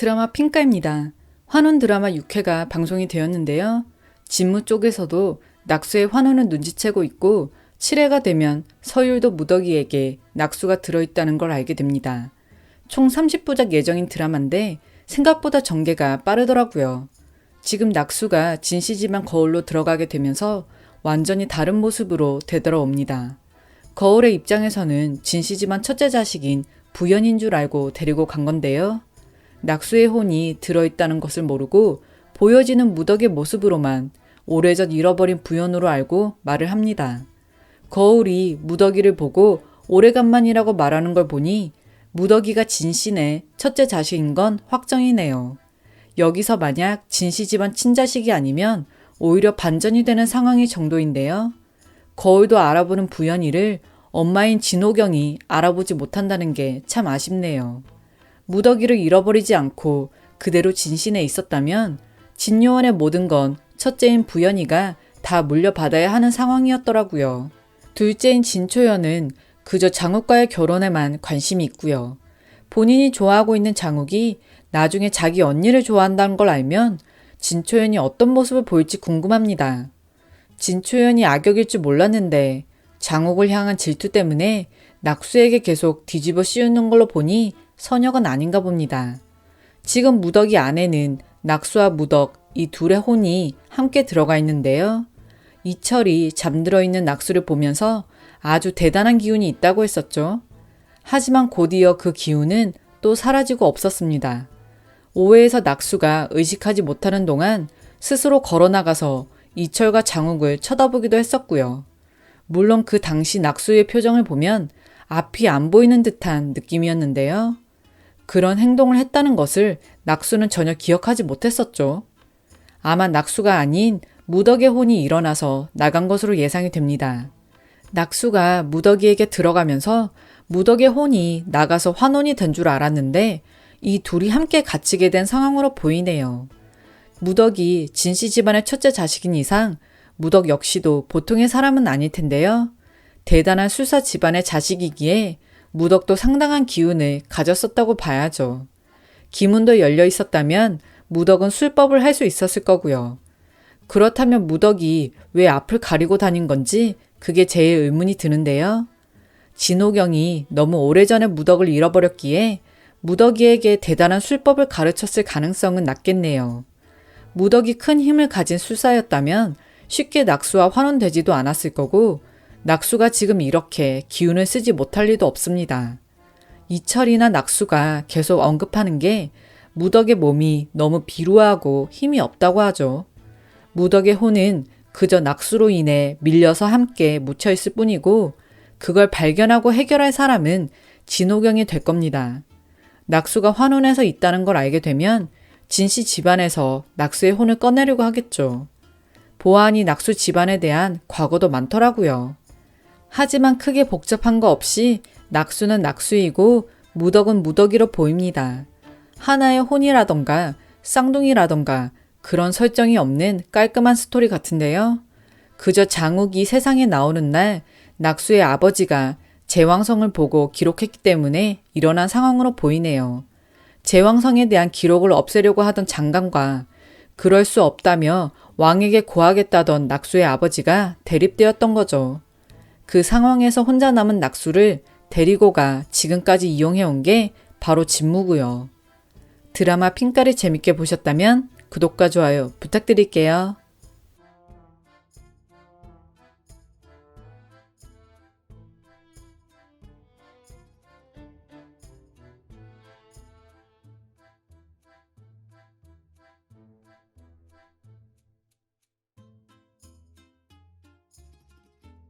드라마 핑가입니다. 환혼 드라마 6회가 방송이 되었는데요. 진무 쪽에서도 낙수의 환혼을 눈치채고 있고 7회가 되면 서율도 무더기에게 낙수가 들어있다는 걸 알게 됩니다. 총 30부작 예정인 드라마인데 생각보다 전개가 빠르더라고요. 지금 낙수가 진씨지만 거울로 들어가게 되면서 완전히 다른 모습으로 되돌아옵니다. 거울의 입장에서는 진씨지만 첫째 자식인 부연인 줄 알고 데리고 간 건데요. 낙수의 혼이 들어있다는 것을 모르고 보여지는 무덕의 모습으로만 오래전 잃어버린 부연으로 알고 말을 합니다. 거울이 무덕이를 보고 오래간만이라고 말하는 걸 보니 무덕이가 진씨네 첫째 자식인 건 확정이네요. 여기서 만약 진씨 집안 친자식이 아니면 오히려 반전이 되는 상황이 정도인데요. 거울도 알아보는 부연이를 엄마인 진호경이 알아보지 못한다는 게 참 아쉽네요. 무더기를 잃어버리지 않고 그대로 진신에 있었다면 진요원의 모든 건 첫째인 부연이가 다 물려받아야 하는 상황이었더라고요. 둘째인 진초연은 그저 장욱과의 결혼에만 관심이 있고요. 본인이 좋아하고 있는 장욱이 나중에 자기 언니를 좋아한다는 걸 알면 진초연이 어떤 모습을 보일지 궁금합니다. 진초연이 악역일 줄 몰랐는데 장욱을 향한 질투 때문에 낙수에게 계속 뒤집어 씌우는 걸로 보니 선역은 아닌가 봅니다. 지금 무덕이 안에는 낙수와 무덕 이 둘의 혼이 함께 들어가 있는데요. 이철이 잠들어 있는 낙수를 보면서 아주 대단한 기운이 있다고 했었죠. 하지만 곧이어 그 기운은 또 사라지고 없었습니다. 오해에서 낙수가 의식하지 못하는 동안 스스로 걸어나가서 이철과 장욱을 쳐다보기도 했었고요. 물론 그 당시 낙수의 표정을 보면 앞이 안 보이는 듯한 느낌이었는데요. 그런 행동을 했다는 것을 낙수는 전혀 기억하지 못했었죠. 아마 낙수가 아닌 무덕의 혼이 일어나서 나간 것으로 예상이 됩니다. 낙수가 무덕이에게 들어가면서 무덕의 혼이 나가서 환혼이 된 줄 알았는데 이 둘이 함께 갇히게 된 상황으로 보이네요. 무덕이 진씨 집안의 첫째 자식인 이상 무덕 역시도 보통의 사람은 아닐 텐데요. 대단한 술사 집안의 자식이기에 무덕도 상당한 기운을 가졌었다고 봐야죠. 기문도 열려 있었다면 무덕은 술법을 할 수 있었을 거고요. 그렇다면 무덕이 왜 앞을 가리고 다닌 건지 그게 제일 의문이 드는데요. 진호경이 너무 오래전에 무덕을 잃어버렸기에 무덕이에게 대단한 술법을 가르쳤을 가능성은 낮겠네요. 무덕이 큰 힘을 가진 술사였다면 쉽게 낙수와 환원되지도 않았을 거고 낙수가 지금 이렇게 기운을 쓰지 못할 리도 없습니다. 이철이나 낙수가 계속 언급하는 게 무덕의 몸이 너무 비루하고 힘이 없다고 하죠. 무덕의 혼은 그저 낙수로 인해 밀려서 함께 묻혀 있을 뿐이고 그걸 발견하고 해결할 사람은 진호경이 될 겁니다. 낙수가 환혼해서 있다는 걸 알게 되면 진씨 집안에서 낙수의 혼을 꺼내려고 하겠죠. 보안이 낙수 집안에 대한 과거도 많더라고요. 하지만 크게 복잡한 거 없이 낙수는 낙수이고 무덕은 무덕이로 보입니다. 하나의 혼이라던가 쌍둥이라던가 그런 설정이 없는 깔끔한 스토리 같은데요. 그저 장욱이 세상에 나오는 날 낙수의 아버지가 제왕성을 보고 기록했기 때문에 일어난 상황으로 보이네요. 제왕성에 대한 기록을 없애려고 하던 장관과 그럴 수 없다며 왕에게 고하겠다던 낙수의 아버지가 대립되었던 거죠. 그 상황에서 혼자 남은 낙수를 데리고 가 지금까지 이용해온 게 바로 진무고요. 드라마 핑가를 재밌게 보셨다면 구독과 좋아요 부탁드릴게요.